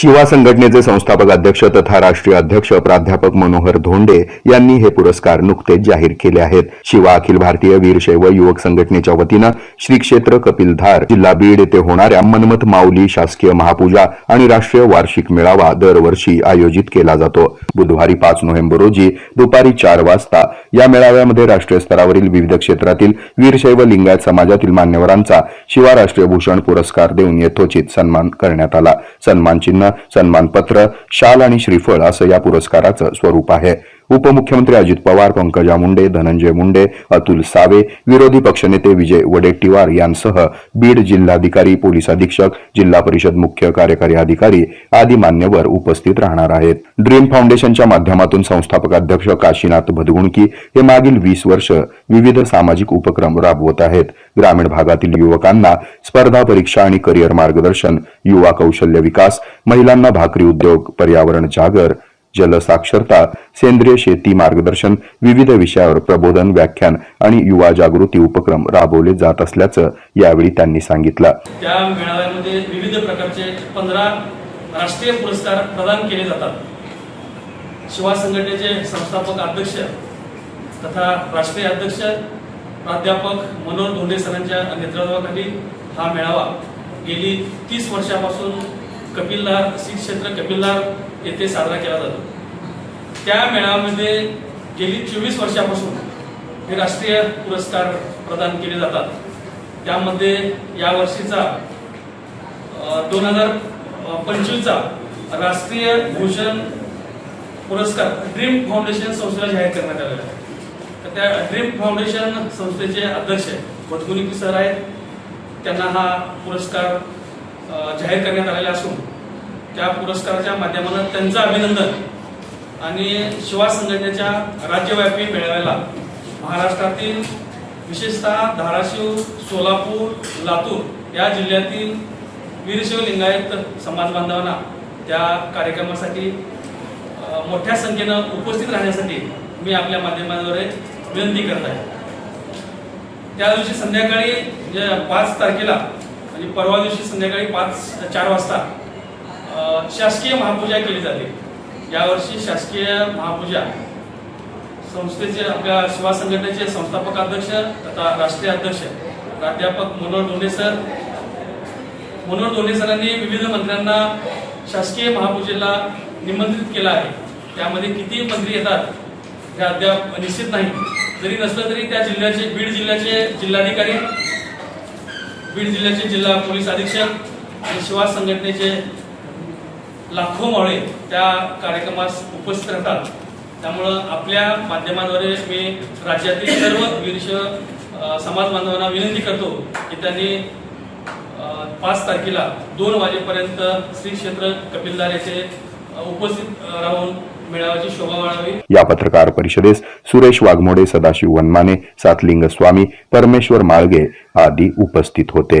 शिवा संघटनेचे संस्थापक अध्यक्ष तथा राष्ट्रीय अध्यक्ष प्राध्यापक मनोहर धोंडे यांनी हे पुरस्कार नुकतेच जाहीर केले आहेत. शिवा अखिल भारतीय वीरशैव युवक संघटनेच्या वतीनं श्री क्षेत्र कपिलधार जिल्हा बीड येथे होणाऱ्या मनमत माऊली शासकीय महापूजा आणि राष्ट्रीय वार्षिक मेळावा दरवर्षी आयोजित केला जातो. बुधवारी पाच नोव्हेंबर रोजी दुपारी चार वाजता या मेळाव्यामध्ये राष्ट्रीय स्तरावरील विविध क्षेत्रातील वीरशैव लिंगायत समाजातील मान्यवरांचा शिवा राष्ट्रीय भूषण पुरस्कार देऊन यथोचित सन्मान करण्यात आला. सन्मान चिन्ह सन्मानपत्र शाल आणि श्रीफळ असं या पुरस्काराचं स्वरूप आहे. उपमुख्यमंत्री अजित पवार पंकजा मुंडे धनंजय मुंडे अतुल सावे विरोधी पक्षनेते विजय वडेट्टीवार यांसह बीड जिल्हाधिकारी पोलीस अधीक्षक जिल्हा परिषद मुख्य कार्यकारी अधिकारी आदी मान्यवर उपस्थित राहणार आहेत. ड्रीम फाउंडेशनच्या माध्यमातून संस्थापक अध्यक्ष काशीनाथ भदगुणकी हे मागील वीस वर्ष विविध सामाजिक उपक्रम राबवत आहेत. ग्रामीण भागातील युवकांना स्पर्धा परीक्षा आणि करिअर मार्गदर्शन युवा कौशल्य विकास महिलांना भाकरी उद्योग पर्यावरण जागर जलसाक्षरता सेंद्रिय शेती मार्गदर्शन विविध विषयावर प्रबोधन व्याख्यान आणि युवा जागृती उपक्रम राबवले जात असल्याचं यावेळी त्यांनी सांगितलं. त्या मेळाव्यामध्ये विविध प्रकारचे पंधरा राष्ट्रीय पुरस्कार प्रदान केले जातात. शिवा संघटनेचे संस्थापक अध्यक्ष तथा राष्ट्रीय अध्यक्ष प्राध्यापक मनोहर धोंडे सरांच्या नेतृत्वाखाली हा मेळावा गेली तीस वर्षापासून कपिलदार श्री क्षेत्र कपिलदार येथे साजरा केला जातो. त्या मेळाव्यामध्ये गेली चोवीस वर्षापासून हे राष्ट्रीय पुरस्कार प्रदान केले जातात. त्यामध्ये या वर्षीचा दोन हजार पंचवीसचा राष्ट्रीय भूषण पुरस्कार ड्रीम फाउंडेशन संस्थेला जाहीर करण्यात आलेला आहे. तर त्या ड्रीम फाउंडेशन संस्थेचे अध्यक्ष वटगुनिकी सर आहेत. त्यांना हा पुरस्कार जाहीर करण्यात आलेला असून त्या पुरस्काराच्या माध्यमानं त्यांचं अभिनंदन आणि शिवा संघटनेच्या राज्यव्यापी मेळाव्याला महाराष्ट्रातील विशेषतः धाराशिव सोलापूर लातूर या जिल्ह्यातील वीरशिव लिंगायत समाज बांधवांना त्या कार्यक्रमासाठी मोठ्या संख्येनं उपस्थित राहण्यासाठी मी आपल्या माध्यमाद्वारे विनंती करत आहे. त्या दिवशी संध्याकाळी म्हणजे पाच तारखेला म्हणजे परवा दिवशी संध्याकाळी पाच चार वाजता शासकीय महापूजा केली जाते. यावर्षी शासकीय महापूजा संस्थेचे आपल्या शिवा संघटनेचे संस्थापक अध्यक्ष तथा राष्ट्रीय अध्यक्ष प्राध्यापक मनोहर धोंडे सर. मनोहर धोंडे सरांनी विविध मंत्र्यांना शासकीय महापूजेला निमंत्रित केलं आहे. त्यामध्ये किती मंत्री येतात हे अद्याप निश्चित नाही. जरी नसलं तरी त्या जिल्ह्याचे बीड जिल्ह्याचे जिल्हाधिकारी बीड जिल्ह्याचे जिल्हा पोलीस अधीक्षक आणि शिवा संघटनेचे लाखो मावळे त्या कार्यक्रमास उपस्थित राहतात. त्यामुळं आपल्या माध्यमाद्वारे मी राज्यातील सर्व वीरश समाज बांधवांना विनंती करतो की त्यांनी पाच तारखेला दोन वाजेपर्यंत श्री क्षेत्र कपिलदार येथे उपस्थित राहून मेळाव्याची शोभा वाढावी. या पत्रकार परिषदेस सुरेश वाघमोडे सदाशिव वनमाने सातलिंग स्वामी परमेश्वर माळगे आदी उपस्थित होते.